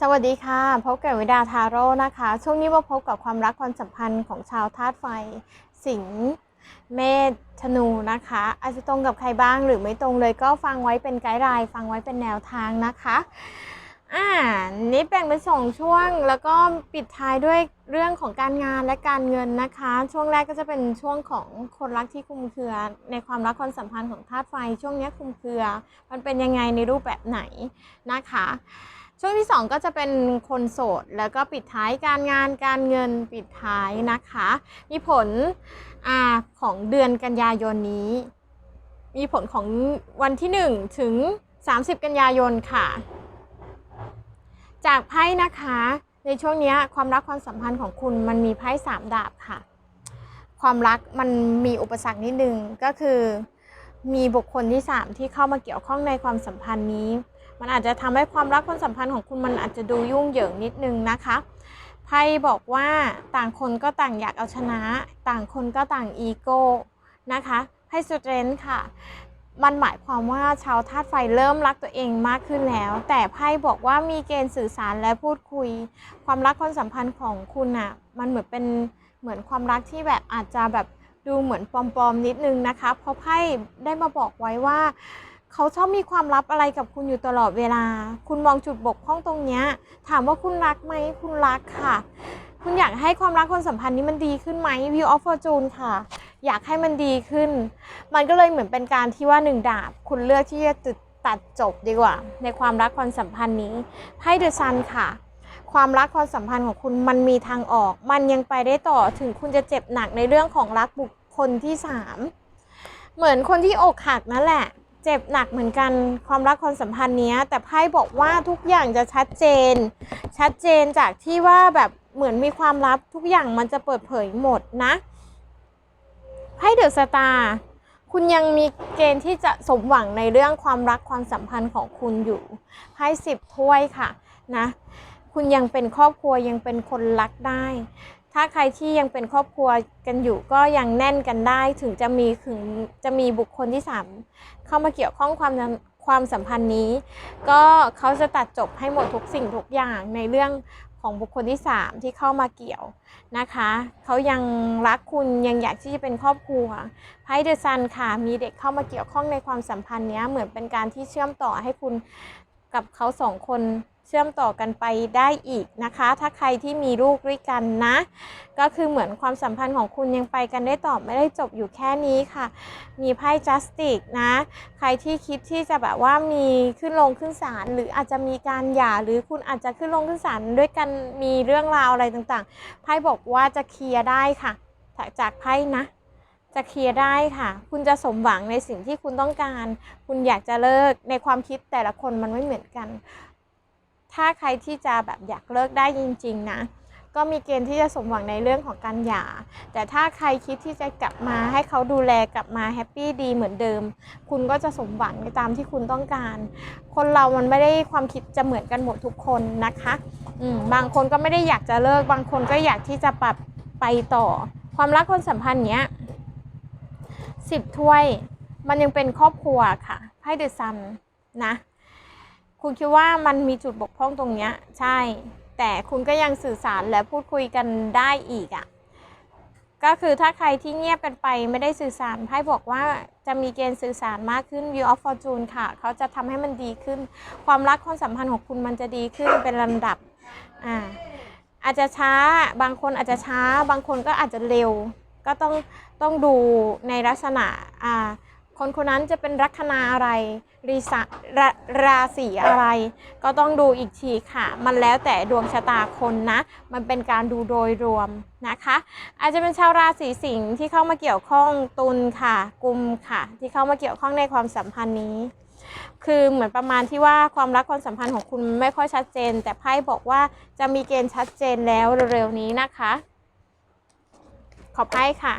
สวัสดีค่ะ พบกับวิดาทาโร่นะคะ ช่วงนี้มาพบกับความรักความสัมพันธ์ของชาวธาตุไฟ สิงห์เมษธนูนะคะ อาจจะตรงกับใครบ้างหรือไม่ตรงเลยก็ฟังไว้เป็นไกด์ไลน์ฟังไว้เป็นแนวทางนะคะอ่านี่แบ่งเป็นสองช่วงแล้วก็ปิดท้ายด้วยเรื่องของการงานและการเงินนะคะ ช่วงแรกก็จะเป็นช่วงของคนรักที่คุมเครือ ในความรักความสัมพันธ์ของธาตุไฟ ช่วงนี้คุมเครือ มันเป็นยังไงในรูปแบบไหนนะคะ ช่วงที่ 2 ก็จะเป็นคนโสด แล้วก็ปิดท้ายการงานการเงินปิดท้ายนะคะ มีผลอของเดือนกันยายนนี้ มีผลของวันที่ 1 ถึง 30 กันยายนค่ะ จากไพ่นะคะ ในช่วงนี้ความรักความสัมพันธ์ของคุณมันมีไพ่สามดาบค่ะ ความรักมันมีอุปสรรคนิดนึงก็คือมีบุคคลที่ 3 ที่เข้ามาเกี่ยวข้องในความสัมพันธ์นี้ มันอาจจะทำให้ความรักความสัมพันธ์ของคุณมันอาจจะดูยุ่งเหยิงนิดนึงนะคะไพ่บอกว่าต่างคนก็ต่างอยากเอาชนะ ต่างคนก็ต่างอีโก้นะคะไพ่สเตรนท์ค่ะ มันหมายความว่าชาวธาตุไฟเริ่มรักตัวเองมากขึ้นแล้ว แต่ไพ่บอกว่ามีเกณฑ์สื่อสารและพูดคุย ความรักความสัมพันธ์ของคุณอะ่ะมันเหมือนเป็นเหมือนความรักที่แบบอาจจะแบบดูเหมือนปลอมๆนิดนึงนะคะ เพราะไพ่ได้มาบอกไว้ว่า เขาชอบมีความลับอะไรกับคุณอยู่ตลอดเวลา คุณมองจุดบกพร่องตรงเนี้ย ถามว่าคุณรักไหม คุณรักค่ะ คุณอยากให้ความรักความสัมพันธ์นี้มันดีขึ้นไหม View of Fortune ค่ะ อยากให้มันดีขึ้น มันก็เลยเหมือนเป็นการที่ว่าหนึ่งดาบ คุณเลือกที่จะตัดจบดีกว่า ในความรักความสัมพันธ์นี้ ไพ่เดอะซันค่ะความรักความสัมพันธ์ของคุณมันมีทางออก มันยังไปได้ต่อถึงคุณจะเจ็บหนักในเรื่องของรักบุคคลที่สามเหมือนคนที่อกหักนั่นแหละ เจ็บหนักเหมือนกันความรักความสัมพันธ์เนี้ย แต่ไพ่บอกว่าทุกอย่างจะชัดเจน ชัดเจนจากที่ว่าแบบเหมือนมีความลับทุกอย่างมันจะเปิดเผยหมดนะไพ่เดอะสตาร์คุณยังมีเกณฑ์ที่จะสมหวังในเรื่องความรักความสัมพันธ์ของคุณอยู่ไพ่สิบถ้วยค่ะนะคุณยังเป็นครอบครัวยังเป็นคนรักได้ถ้าใครที่ยังเป็นครอบครัวกันอยู่ก็ยังแน่นกันได้ ถึงจะมีถึงจะมีบุคคลที่สาม เข้ามาเกี่ยวข้องความความสัมพันธ์นี้ ก็เขาจะตัดจบให้หมดทุกสิ่งทุกอย่างในเรื่องของบุคคลที่ 3 ที่เข้ามาเกี่ยวนะคะเขายังรักคุณยังอยากที่จะเป็นครอบครัวไพ่เดอะซันค่ะมีเด็กเข้ามาเกี่ยวข้องในความสัมพันธ์นี้เหมือนเป็นการที่เชื่อมต่อให้คุณกับเขาสองคน เชื่อมต่อกันไปได้อีกนะคะ ถ้าใครที่มีลูกด้วยกันนะ ก็คือเหมือนความสัมพันธ์ของคุณยังไปกันได้ต่อไม่ได้จบอยู่แค่นี้ค่ะ มีไพ่จัสติกนะ ใครที่คิดที่จะแบบว่ามีขึ้นลงขึ้นศาลหรืออาจจะมีการหย่าหรือคุณอาจจะขึ้นลงขึ้นศาลด้วยกันมีเรื่องราวอะไรต่างๆไพ่บอกว่าจะเคลียร์ได้ค่ะจากไพ่นะจะเคลียร์ได้ค่ะ คุณจะสมหวังในสิ่งที่คุณต้องการ คุณอยากจะเลิกในความคิดแต่ละคนมันไม่เหมือนกัน ถ้าใครที่จะแบบอยากเลิกได้จริง ๆ นะ ก็มีเกณฑ์ที่จะสมหวังในเรื่องของการหย่า แต่ถ้าใครคิดที่จะกลับมาให้เขาดูแลกลับมาแฮปปี้ดีเหมือนเดิม คุณก็จะสมหวังตามที่คุณต้องการ คนเรามันไม่ได้ความคิดจะเหมือนกันหมดทุกคนนะคะอืมบางคนก็ไม่ได้อยากจะเลิก บางคนก็อยากที่จะปรับไปต่อ ความรักคนสัมพันธ์เนี้ยสิบถ้วย มันยังเป็นครอบครัวค่ะไพ่เดอะซันนะ คุณคิดว่ามันมีจุดบกพร่องตรงเนี้ยใช่ แต่คุณก็ยังสื่อสารและพูดคุยกันได้อีกอะ่ะก็คือถ้าใครที่เงียบกันไปไม่ได้สื่อสารไพ่บอกว่าจะมีเกณฑ์สื่อสารมากขึ้น View of Fortune ค่ะ เขาจะทำให้มันดีขึ้น ความรักความสัมพันธ์ของคุณมันจะดีขึ้นเป็นลำดับอ่าอาจจะช้าบางคนอาจจะช้า บางคนก็อาจจะเร็ว ก็ต้องต้องดูในลักษณะอ่า คนคนนั้นจะเป็นลัคนาอะไรรีสราราศีอะไร ก็ต้องดูอีกทีค่ะ มันแล้วแต่ดวงชะตาคนนะ มันเป็นการดูโดยรวมนะคะ อาจจะเป็นชาวราศีสิงห์ที่เข้ามาเกี่ยวข้องตุลค่ะกุมค่ะ ที่เข้ามาเกี่ยวข้องในความสัมพันธ์นี้ คือเหมือนประมาณที่ว่าความรักความสัมพันธ์ของคุณไม่ค่อยชัดเจน แต่ไพ่บอกว่าจะมีเกณฑ์ชัดเจนแล้วเร็วๆนี้นะคะ ขอบไพ่ค่ะ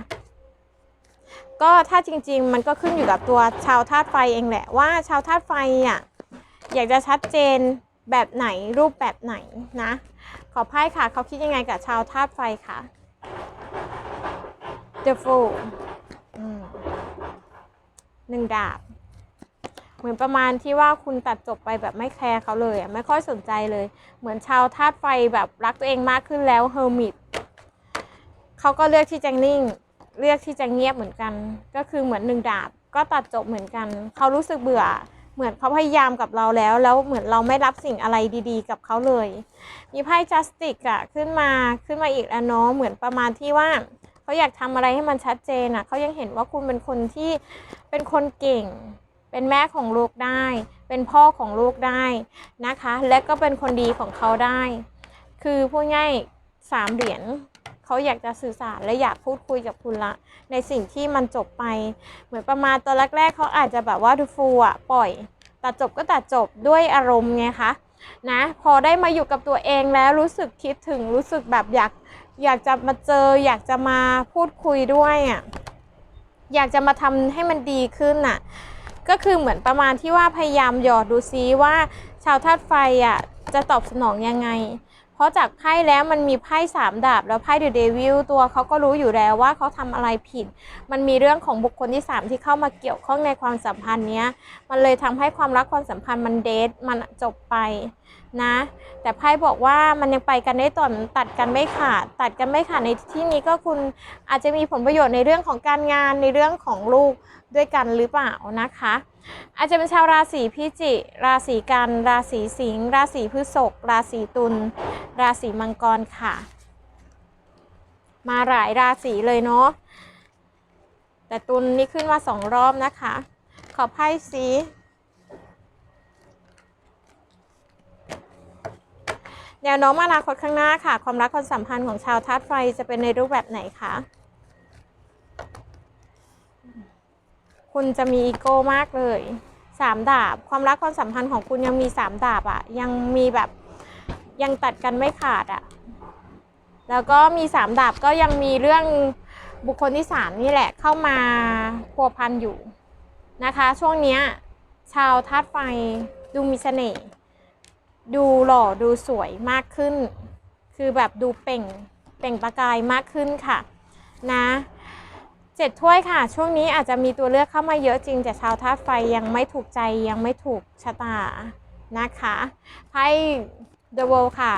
ก็ถ้าจริง ๆ มันก็ขึ้นอยู่กับตัวชาวธาตุไฟเองแหละว่าชาวธาตุไฟอะอยากจะชัดเจนแบบไหนรูปแบบไหนนะ ขอไพ่ค่ะ เขาคิดยังไงกับชาวธาตุไฟคะ The Fool อืมหนึ่งดาบ เหมือนประมาณที่ว่าคุณตัดจบไปแบบไม่แคร์เขาเลยไม่ค่อยสนใจเลย เหมือนชาวธาตุไฟแบบรักตัวเองมากขึ้นแล้วเฮอร์มิตเขาก็เลือกที่จะนิ่ง เลือกที่จะเงียบเหมือนกัน ก็คือเหมือนหนึ่งดาบก็ตัดจบเหมือนกัน เขารู้สึกเบื่อ เหมือนเขาพยายามกับเราแล้ว แล้วเหมือนเราไม่รับสิ่งอะไรดีๆ กับเขาเลย มีไพ่จัสติกอะขึ้นมาขึ้นมาอีกแล้วเนาะเหมือนประมาณที่ว่าเขาอยากทำอะไรให้มันชัดเจนอะเขายังเห็นว่าคุณเป็นคนที่เป็นคนเก่ง เป็นแม่ของลูกได้ เป็นพ่อของลูกได้นะคะ และก็เป็นคนดีของเขาได้ คือพูดง่ายสามเหรียญ เขาอยากจะสื่อสารและอยากพูดคุยกับคุณละ ในสิ่งที่มันจบไป เหมือนประมาณตอนแรกๆเขาอาจจะแบบว่าดูฟูอะปล่อยตัดจบก็ตัดจบด้วยอารมณ์ไงคะนะพอได้มาอยู่กับตัวเองแล้วรู้สึกคิดถึงรู้สึกแบบอยากอยากจะมาเจอ อยากจะมาพูดคุยด้วยอะอยากจะมาทำให้มันดีขึ้นอะ ก็คือเหมือนประมาณที่ว่าพยายามหยอดดูซิว่าชาวธาตุไฟอะจะตอบสนองยังไง เพราะจากไพ่แล้วมันมีไพ่สามดาบแล้วไพ่เดอะเดวิลตัวเขาก็รู้อยู่แล้วว่าเขาทำอะไรผิด มันมีเรื่องของบุคคลที่สามที่เข้ามาเกี่ยวข้องในความสัมพันธ์เนี้ย มันเลยทำให้ความรักความสัมพันธ์มันเดทมันจบไปนะ แต่ไพ่บอกว่ามันยังไปกันได้ต่อมันตัดกันไม่ขาด ตัดกันไม่ขาดในที่นี้ก็คุณอาจจะมีผลประโยชน์ในเรื่องของการงานในเรื่องของลูกด้วยกันหรือเปล่านะคะ อาจจะเป็นชาวราศีพิจิกราศีกัน ราศีสิงห์ ราศีพฤษภ ราศีตุล ราศีมังกรค่ะ มาหลายราศีเลยเนาะ แต่ตุลนี่ขึ้นมาสองรอบนะคะ ขอไพ่สีแนวโน้มอนาคตข้างหน้าค่ะ ความรักความสัมพันธ์ของชาวธาตุไฟจะเป็นในรูปแบบไหนคะ คุณจะมีอีโก้มากเลยสามดาบ ความรักความสัมพันธ์ของคุณยังมีสามดาบอะยังมีแบบยังตัดกันไม่ขาดอะแล้วก็มีสามดาบก็ยังมีเรื่องบุคคลที่สามนี่แหละเข้ามาพัวพันอยู่นะคะ ช่วงเนี้ยชาวธาตุไฟดูมีเสน่ห์ดูหล่อดูสวยมากขึ้น คือแบบดูเปล่งเปล่งประกายมากขึ้นค่ะ นะ เจ็ดถ้วยค่ะ ช่วงนี้อาจจะมีตัวเลือกเข้ามาเยอะจริง แต่ชาวธาตุไฟยังไม่ถูกใจยังไม่ถูกชะตานะคะไพ่ The World ค่ะ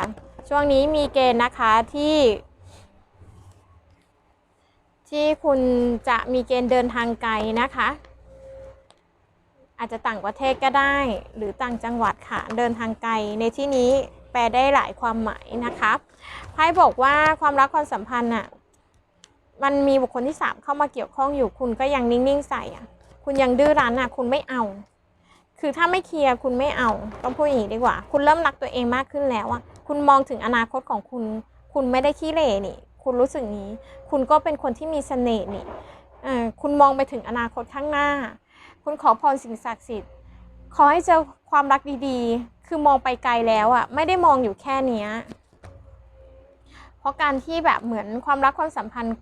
ช่วงนี้มีเกณฑ์นะคะที่ ที่คุณจะมีเกณฑ์เดินทางไกลนะคะ อาจจะต่างประเทศก็ได้ หรือต่างจังหวัดค่ะ เดินทางไกลในที่นี้แปลได้หลายความหมายนะคะไพ่บอกว่าความรักความสัมพันธ์อะ มันมีบุคคลที่สามเข้ามาเกี่ยวข้องอยู่ คุณก็ยังนิ่งๆใส่อะ คุณยังดื้อรั้นอะ คุณไม่เอา คือถ้าไม่เคลียร์คุณไม่เอา ต้องพูดอย่างนี้ดีกว่า คุณเริ่มรักตัวเองมากขึ้นแล้วอะ คุณมองถึงอนาคตของคุณ คุณไม่ได้ขี้เหร่นี่ คุณรู้สึกนี้ คุณก็เป็นคนที่มีเสน่ห์นี่เออคุณมองไปถึงอนาคตข้างหน้า คุณขอพรสิ่งศักดิ์สิทธิ์ ขอให้เจอความรักดีๆ คือมองไปไกลแล้วอะ ไม่ได้มองอยู่แค่เนี้ยเพราะการที่แบบเหมือนความรักความสัมพันธ์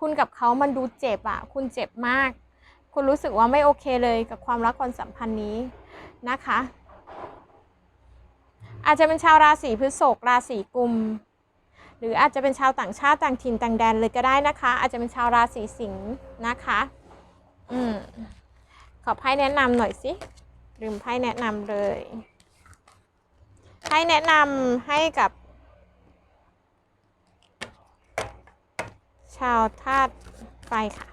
คุณกับเขามันดูเจ็บอะคุณเจ็บมาก คุณรู้สึกว่าไม่โอเคเลยกับความรักความสัมพันธ์นี้นะคะ อาจจะเป็นชาวราศีพฤษภราศีกุม หรืออาจจะเป็นชาวต่างชาติต่างถิ่นต่างแดนเลยก็ได้นะคะ อาจจะเป็นชาวราศีสิงห์นะคะ อืมขอไพ่แนะนำหน่อยสิลืมไพ่แนะนำเลยไพ่แนะนำให้กับ ชาวธาตุไฟค่ะ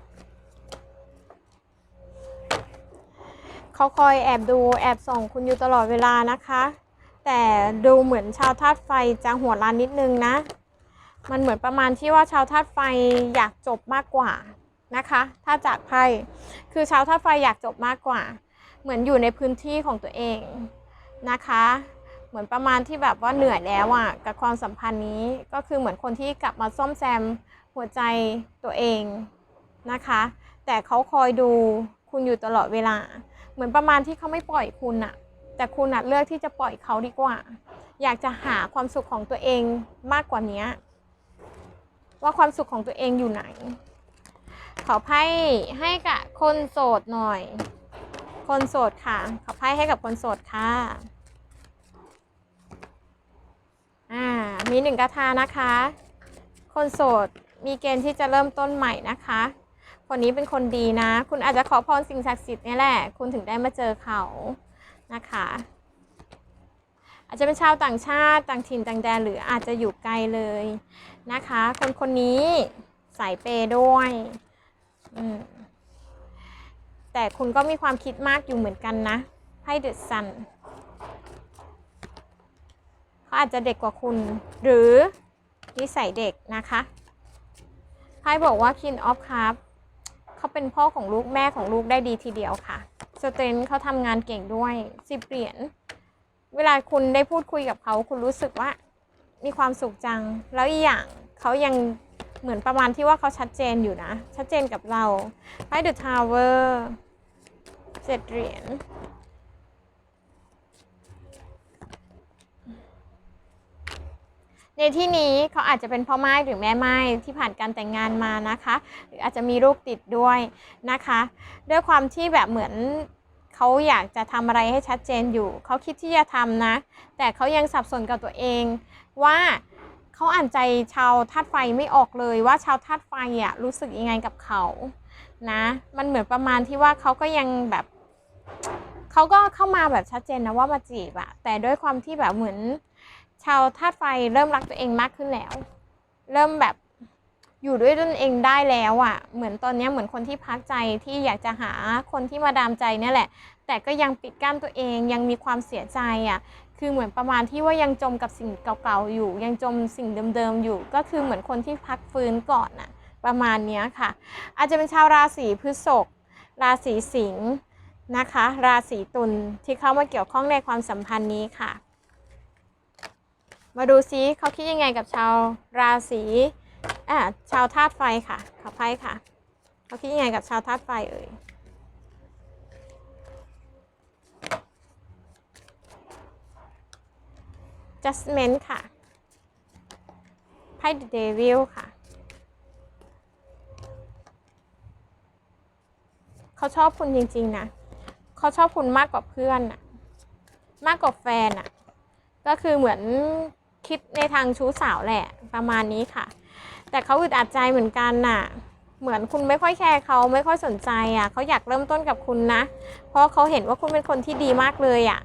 เขาคอยแอบดูแอบส่องคุณอยู่ตลอดเวลานะคะ แต่ดูเหมือนชาวธาตุไฟจะหัวร้านนิดนึงนะ มันเหมือนประมาณที่ว่าชาวธาตุไฟอยากจบมากกว่านะคะ ถ้าจากไพ่คือชาวธาตุไฟอยากจบมากกว่า เหมือนอยู่ในพื้นที่ของตัวเองนะคะเหมือนประมาณที่แบบว่าเหนื่อยแล้วอะ่ะกับความสัมพันธ์นี้ก็คือเหมือนคนที่กลับมาซ่อมแซม หัวใจตัวเองนะคะ แต่เขาคอยดูคุณอยู่ตลอดเวลา เหมือนประมาณที่เขาไม่ปล่อยคุณอะแต่คุณอะเลือกที่จะปล่อยเขาดีกว่า อยากจะหาความสุขของตัวเองมากกว่านี้ว่าความสุขของตัวเองอยู่ไหน ขอไพ่ให้กับคนโสดหน่อย คนโสดค่ะ ขอไพ่ให้กับคนโสดค่ะอ่ามีหนึ่งกระทานะคะ คนโสด มีเกณฑ์ที่จะเริ่มต้นใหม่นะคะ คนนี้เป็นคนดีนะ คุณอาจจะขอพรสิ่งศักดิ์สิทธิ์นี่แหละ คุณถึงได้มาเจอเขานะคะ อาจจะเป็นชาวต่างชาติต่างถิ่นต่างแดนหรืออาจจะอยู่ไกลเลยนะคะ คนคนนี้สายเปย์ด้วยอืมแต่คุณก็มีความคิดมากอยู่เหมือนกันนะไพ่เดอะซันเขาอาจจะเด็กกว่าคุณ หรือนิสัยเด็กนะคะ ไพ่บอกว่า King of Cup เขาเป็นพ่อของลูกแม่ของลูกได้ดีทีเดียวค่ะ สเตนเขาทำงานเก่งด้วยสิบเหรียญ เวลาคุณได้พูดคุยกับเขาคุณรู้สึกว่ามีความสุขจัง แล้วอีกอย่างเขายังเหมือนประมาณที่ว่าเขาชัดเจนอยู่นะ ชัดเจนกับเราไพ่เดอะทาวเวอร์เจ็ดเหรียญ ในที่นี้เขาอาจจะเป็นพ่อไม้หรือแม่ไม้ที่ผ่านการแต่งงานมานะคะ หรืออาจจะมีลูกติดด้วยนะคะ ด้วยความที่แบบเหมือนเขาอยากจะทำอะไรให้ชัดเจนอยู่ เขาคิดที่จะทำนะ แต่เขายังสับสนกับตัวเองว่าเขาอ่านใจชาวธาตุไฟไม่ออกเลยว่าชาวธาตุไฟอะรู้สึกยังไงกับเขานะ มันเหมือนประมาณที่ว่าเขาก็ยังแบบเขาก็เข้ามาแบบชัดเจนนะว่ามาจีบอะแต่ด้วยความที่แบบเหมือน ชาวธาตุไฟเริ่มรักตัวเองมากขึ้นแล้ว เริ่มแบบอยู่ด้วยตนเองได้แล้วอะ่ะ เหมือนตอนนี้เหมือนคนที่พักใจที่อยากจะหาคนที่มาดามใจนี่แหละ แต่ก็ยังปิดกั้นตัวเองยังมีความเสียใจอะ่ะ คือเหมือนประมาณที่ว่ายังจมกับสิ่งเก่าๆอยู่ ยังจมสิ่งเดิมๆอยู่ ก็คือเหมือนคนที่พักฟื้นก่อนน่ะ ประมาณนี้ค่ะ อาจจะเป็นชาวราศีพฤษภราศีสิงห์นะคะ ราศีตุลที่เข้ามาเกี่ยวข้องในความสัมพันธ์นี้ค่ะ มาดูซิเขาคิดยังไงกับชาวราศีอ่าชาวธาตุไฟค่ะขอไพ่ค่ะเขาคิดยังไงกับชาวธาตุไฟเอ่ย judgment ค่ะไพ่ the devil ค่ะ เขาชอบคุณจริงๆนะ เขาชอบคุณมากกว่าเพื่อนอะมากกว่าแฟนอะก็คือเหมือน คิดในทางชู้สาวแหละประมาณนี้ค่ะ แต่เขาอึดอัดใจเหมือนกันน่ะ เหมือนคุณไม่ค่อยแคร์เขาไม่ค่อยสนใจอะเขาอยากเริ่มต้นกับคุณนะ เพราะเขาเห็นว่าคุณเป็นคนที่ดีมากเลยอะ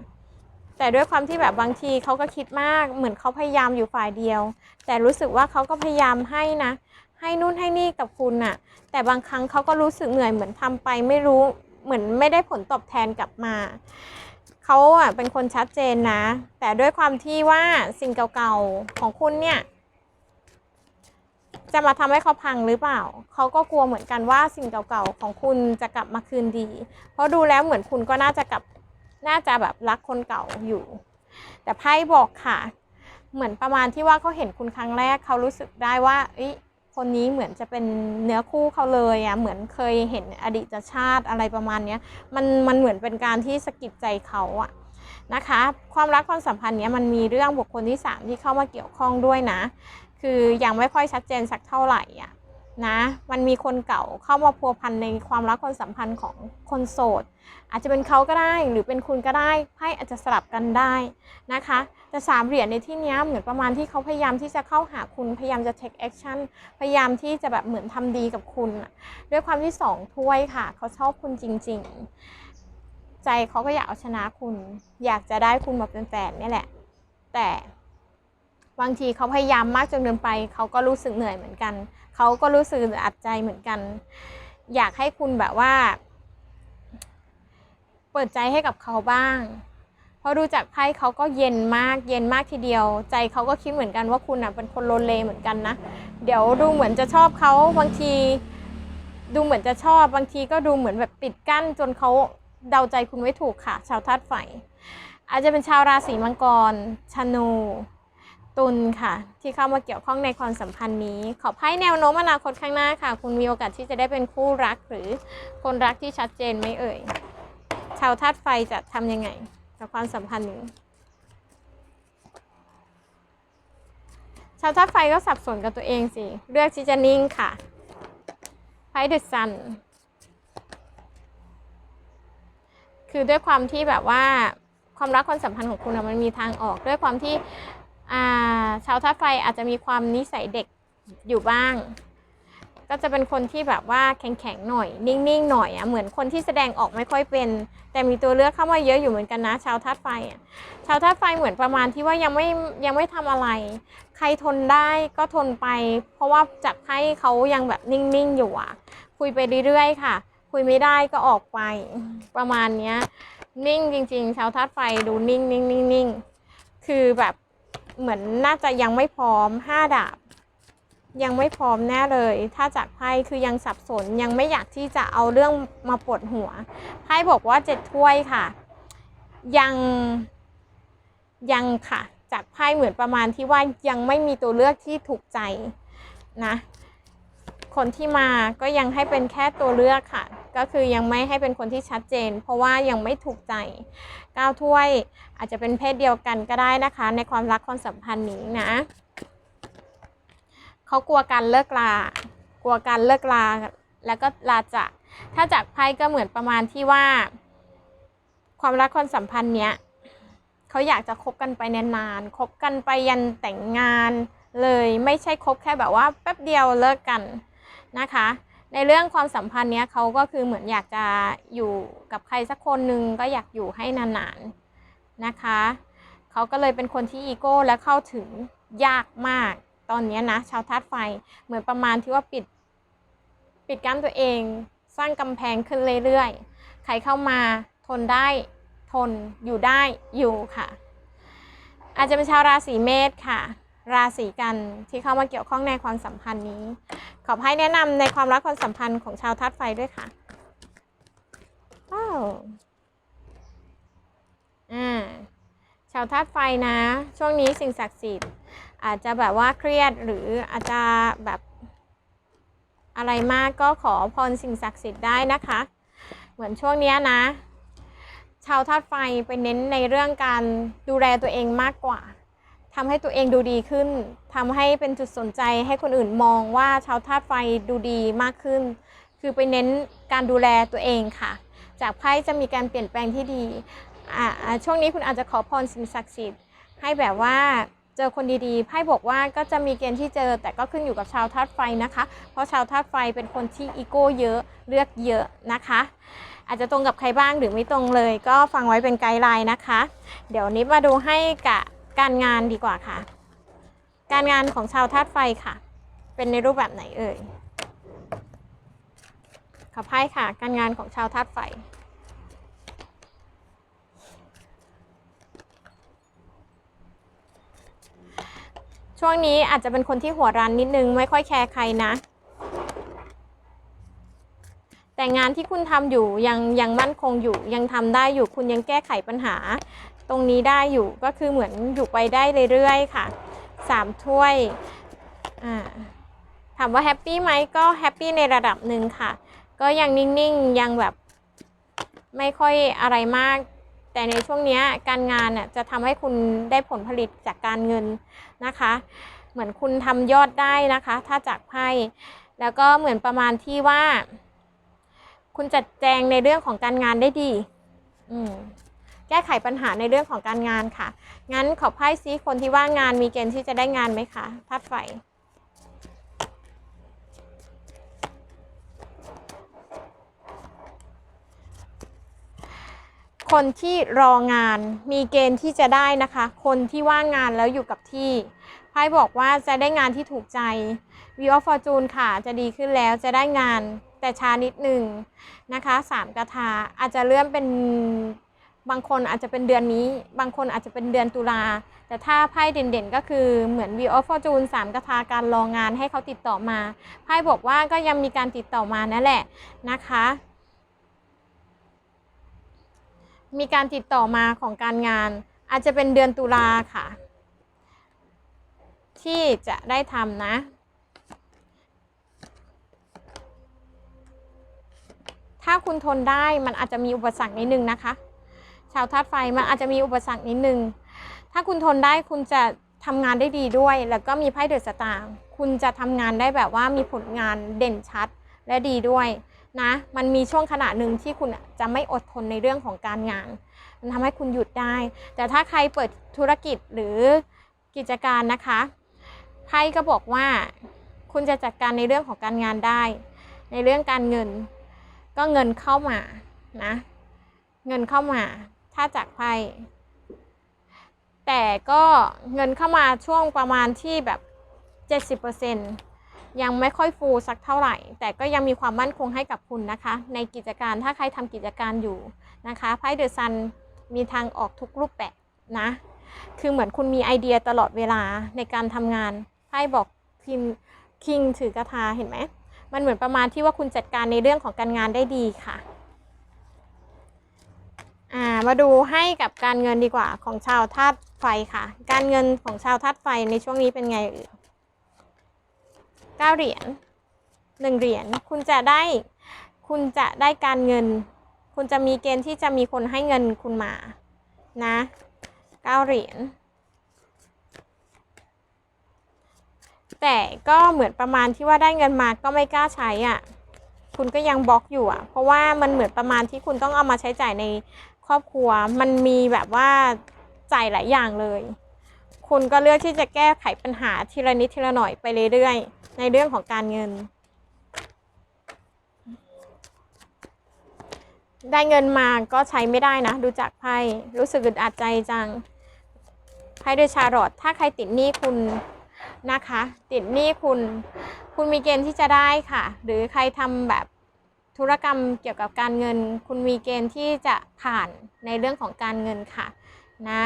แต่ด้วยความที่แบบบางทีเขาก็คิดมากเหมือนเขาพยายามอยู่ฝ่ายเดียว แต่รู้สึกว่าเขาก็พยายามให้นะ ให้นู่นให้นี่กับคุณน่ะ แต่บางครั้งเขาก็รู้สึกเหนื่อยเหมือนทำไปไม่รู้เหมือนไม่ได้ผลตอบแทนกลับมา เขาอะเป็นคนชัดเจนนะ แต่ด้วยความที่ว่าสิ่งเก่าๆของคุณเนี่ย จะมาทำให้เขาพังหรือเปล่า เขาก็กลัวเหมือนกันว่าสิ่งเก่าๆของคุณจะกลับมาคืนดี เพราะดูแล้วเหมือนคุณก็น่าจะกลับน่าจะแบบรักคนเก่าอยู่ แต่ไพ่บอกค่ะ เหมือนประมาณที่ว่าเขาเห็นคุณครั้งแรกเขารู้สึกได้ว่าเอ้ย คนนี้เหมือนจะเป็นเนื้อคู่เขาเลยอะเหมือนเคยเห็นอดีตชาติอะไรประมาณเนี้ยมันมันเหมือนเป็นการที่สะกิดใจเขาอะนะคะ ความรักความสัมพันธ์เนี้ยมันมีเรื่องบุคคลที่ 3 ที่เข้ามาเกี่ยวข้องด้วยนะ คือยังไม่ค่อยชัดเจนสักเท่าไหร่อะ นะ มันมีคนเก่าเข้ามาพัวพันในความรักความสัมพันธ์ของคนโสด อาจจะเป็นเขาก็ได้หรือเป็นคุณก็ได้ไพ่อาจจะสลับกันได้นะคะแต่สามเหรียญในที่นี้เหมือนประมาณที่เขาพยายามที่จะเข้าหาคุณพยายามจะ take action พยายามที่จะแบบเหมือนทำดีกับคุณ ด้วยความที่สองถ้วยค่ะ เขาชอบคุณจริง ๆ ใจเขาก็อยากเอาชนะคุณ อยากจะได้คุณมาเป็นแฟนนี่แหละ แต่ บางทีเขาพยายามมากจนเกินไป เขาก็รู้สึกเหนื่อยเหมือนกัน เขาก็รู้สึกอัดใจเหมือนกัน อยากให้คุณแบบว่า เปิดใจให้กับเขาบ้าง เพราะดูจากไพ่เขาก็เย็นมากเย็นมากทีเดียว ใจเขาก็คิดเหมือนกันว่าคุณอะเป็นคนโลเลเหมือนกันนะ เดี๋ยวดูเหมือนจะชอบเขาบางที ดูเหมือนจะชอบบางทีก็ดูเหมือนแบบปิดกั้น จนเขาเดาใจคุณไม่ถูกค่ะ ชาวธาตุไฟอาจจะเป็นชาวราศีมังกร ชนู ตุลค่ะ ที่เข้ามาเกี่ยวข้องในความสัมพันธ์นี้ ขอไพ่แนวโน้มอนาคตข้างหน้าค่ะ คุณมีโอกาสที่จะได้เป็นคู่รักหรือคนรักที่ชัดเจนไหมเอ่ย ชาวธาตุไฟจะทำยังไงกับความสัมพันธ์นี้ ชาวธาตุไฟก็สับสนกับตัวเองสิ เลือกที่จะนิ่งค่ะไพ่เดอะซันคือด้วยความที่แบบว่าความรักความสัมพันธ์ของคุณมันมีทางออกด้วยความที่ ชาวธาตุไฟอาจจะมีความนิสัยเด็กอยู่บ้าง ก็จะเป็นคนที่แบบว่าแข็งๆหน่อย นิ่งๆหน่อยอะเหมือนคนที่แสดงออกไม่ค่อยเป็น แต่มีตัวเลือกเข้ามาเยอะอยู่เหมือนกันนะ ชาวธาตุไฟอะชาวธาตุไฟเหมือนประมาณที่ว่ายังไม่ยังไม่ทำอะไร ใครทนได้ก็ทนไป เพราะว่าจากให้เขายังแบบนิ่งๆอยู่อะ คุยไปเรื่อยๆค่ะ คุยไม่ได้ก็ออกไป ประมาณเนี้ย นิ่งจริง ๆ ชาวธาตุไฟดูนิ่งนิ่งนิ่งนิ่งคือแบบ เหมือนน่าจะยังไม่พร้อมห้าดาบ ยังไม่พร้อมแน่เลย ถ้าจากไพ่คือยังสับสนยังไม่อยากที่จะเอาเรื่องมาปวดหัวไพ่บอกว่าเจ็ดถ้วยค่ะ ยังยังค่ะ จากไพ่เหมือนประมาณที่ว่ายังไม่มีตัวเลือกที่ถูกใจนะ คนที่มาก็ยังให้เป็นแค่ตัวเลือกค่ะ ก็คือยังไม่ให้เป็นคนที่ชัดเจน เพราะว่ายังไม่ถูกใจก้าวถ้วยอาจจะเป็นเพศเดียวกันก็ได้นะคะ ในความรักความสัมพันธ์นี้นะเขากลัวการเลิกลา กลัวการเลิกลาแล้วก็ลาจากถ้าจากไพ่ก็เหมือนประมาณที่ว่า ความรักความสัมพันธ์เนี้ยเขาอยากจะคบกันไปนานๆคบกันไปยันแต่งงานเลยไม่ใช่คบแค่แบบว่าแป๊บเดียวเลิกกัน นะคะ ในเรื่องความสัมพันธ์เนี้ยเขาก็คือเหมือนอยากจะอยู่กับใครสักคนหนึ่งก็อยากอยู่ให้นานๆนะคะเขาก็เลยเป็นคนที่อีโก้และเข้าถึงยากมากตอนนี้นะชาวธาตุไฟเหมือนประมาณที่ว่าปิดปิดกั้นตัวเอง สร้างกำแพงขึ้นเรื่อยๆใครเข้ามาทนได้ทนอยู่ได้อยู่ค่ะ อาจจะเป็นชาวราศีเมษค่ะ ราศีกันที่เข้ามาเกี่ยวข้องในความสัมพันธ์นี้ ขอให้แนะนำในความรักความสัมพันธ์ของชาวธาตุไฟด้วยค่ะอ้าวอ่าชาวธาตุไฟนะ ช่วงนี้สิ่งศักดิ์สิทธิ์อาจจะแบบว่าเครียดหรืออาจจะแบบอะไรมากก็ขอพรสิ่งศักดิ์สิทธิ์ได้นะคะ เหมือนช่วงนี้นะ ชาวธาตุไฟไปเน้นในเรื่องการดูแลตัวเองมากกว่า ทำให้ตัวเองดูดีขึ้นทำให้เป็นจุดสนใจให้คนอื่นมองว่าชาวธาตุไฟดูดีมากขึ้น คือไปเน้นการดูแลตัวเองค่ะ จากไพ่จะมีการเปลี่ยนแปลงที่ดีอ่าช่วงนี้คุณอาจจะขอพรสิ่งศักดิ์สิทธิ์ ให้แบบว่าเจอคนดีๆไพ่บอกว่าก็จะมีเกณฑ์ที่เจอ แต่ก็ขึ้นอยู่กับชาวธาตุไฟนะคะ เพราะชาวธาตุไฟเป็นคนที่อีโก้เยอะเลือกเยอะนะคะ อาจจะตรงกับใครบ้างหรือไม่ตรงเลย ก็ฟังไว้เป็นไกด์ไลน์นะคะ เดี๋ยวนี้มาดูให้กับ การงานดีกว่าค่ะ การงานของชาวธาตุไฟค่ะ เป็นในรูปแบบไหนเอ่ยขอไพ่ค่ะ การงานของชาวธาตุไฟช่วงนี้อาจจะเป็นคนที่หัวรันนิดนึง ไม่ค่อยแคร์ใครนะ แต่งานที่คุณทำอยู่ยังยังมั่นคงอยู่ ยังทำได้อยู่คุณยังแก้ไขปัญหา ตรงนี้ได้อยู่ก็คือเหมือนอยู่ไปได้เรื่อยๆค่ะสามถ้วยถามว่าแฮปปี้ไหมก็แฮปปี้ในระดับหนึ่งค่ะ ก็ยังนิ่งๆ ยังแบบไม่ค่อยอะไรมาก แต่ในช่วงนี้การงานน่ะจะทำให้คุณได้ผลผลิตจากการเงินนะคะ เหมือนคุณทำยอดได้นะคะ ถ้าจากไพ่แล้วก็เหมือนประมาณที่ว่า คุณจัดแจงในเรื่องของการงานได้ดี อืม แก้ไขปัญหาในเรื่องของการงานค่ะ งั้นขอไพ่ซิคนที่ว่างงานมีเกณฑ์ที่จะได้งานไหมคะธาตุไฟคนที่รองานมีเกณฑ์ที่จะได้นะคะ คนที่ว่างงานแล้วอยู่กับที่ไพ่บอกว่าจะได้งานที่ถูกใจ View of Fortune ค่ะ จะดีขึ้นแล้วจะได้งานแต่ช้านิดหนึ่งนะคะสามกระทาอาจจะเลื่อนเป็น บางคนอาจจะเป็นเดือนนี้ บางคนอาจจะเป็นเดือนตุลา แต่ถ้าไพ่เด่นๆ ก็คือเหมือน View of Fortune สามกระทาการรองานให้เขาติดต่อมา ไพ่บอกว่าก็ยังมีการติดต่อมานั่นแหละนะคะ มีการติดต่อมาของการงาน อาจจะเป็นเดือนตุลาค่ะ ที่จะได้ทำนะถ้าคุณทนได้มันอาจจะมีอุปสรรคนิดนึงนะคะาวธาตุไฟมันอาจจะมีอุปสรรคนิดนึง ถ้าคุณทนได้คุณจะทำงานได้ดีด้วย แล้วก็มีไพ่เดือดสตางค์คุณจะทำงานได้แบบว่ามีผลงานเด่นชัดและดีด้วยนะ มันมีช่วงขณะหนึ่งที่คุณจะไม่อดทนในเรื่องของการงาน มันทำให้คุณหยุดได้ แต่ถ้าใครเปิดธุรกิจหรือกิจการนะคะไพ่ก็บอกว่าคุณจะจัดการในเรื่องของการงานได้ ในเรื่องการเงิน ก็เงินเข้ามานะ เงินเข้ามา ถ้าจากไพ่แต่ก็เงินเข้ามาช่วงประมาณที่แบบ 70%ยังไม่ค่อยฟูสักเท่าไหร่ แต่ก็ยังมีความมั่นคงให้กับคุณนะคะ ในกิจการถ้าใครทำกิจการอยู่นะคะไพ่เดอะซันมีทางออกทุกรูปแบบนะ คือเหมือนคุณมีไอเดียตลอดเวลาในการทำงานไพ่บอกพิมคิงถือกระทาเห็นไหมมันเหมือนประมาณที่ว่าคุณจัดการในเรื่องของการงานได้ดีค่ะ อ่ามาดูให้กับการเงินดีกว่าของชาวธาตุไฟค่ะ การเงินของชาวธาตุไฟในช่วงนี้เป็นไงเอ่ยเก้าเหรียญหนึ่งเหรียญคุณจะได้คุณจะได้การเงิน คุณจะมีเกณฑ์ที่จะมีคนให้เงินคุณมานะเก้าเหรียญแต่ก็เหมือนประมาณที่ว่าได้เงินมาก็ไม่กล้าใช้อะคุณก็ยังบล็อกอยู่อะ เพราะว่ามันเหมือนประมาณที่คุณต้องเอามาใช้จ่ายใน ครอบครัว มันมีแบบว่าจ่ายหลายอย่างเลย คุณก็เลือกที่จะแก้ไขปัญหาทีละนิดทีละหน่อยไปเรื่อยๆ ในเรื่องของการเงิน ได้เงินมาก็ใช้ไม่ได้นะ ดูจากไพ่รู้สึกอึดอัดใจจังไพ่ด้วยชาร์ลอตถ้าใครติดหนี้คุณนะคะ ติดหนี้คุณ คุณมีเกณฑ์ที่จะได้ค่ะ หรือใครทำแบบ ธุรกรรมเกี่ยวกับการเงิน คุณมีเกณฑ์ที่จะผ่านในเรื่องของการเงินค่ะนะ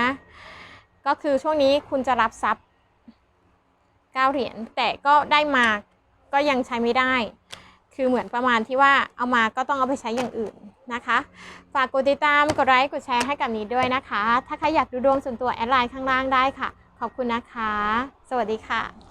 ก็คือช่วงนี้คุณจะรับทรัพย์9เหรียญแต่ก็ได้มาก็ยังใช้ไม่ได้ คือเหมือนประมาณที่ว่าเอามาก็ต้องเอาไปใช้อย่างอื่นนะคะ ฝากกดติดตามกดไลค์กดแชร์ให้กับนี้ด้วยนะคะ ถ้าใครอยากดูดวงส่วนตัวแอดไลน์ข้างล่างได้ค่ะ ขอบคุณนะคะ สวัสดีค่ะ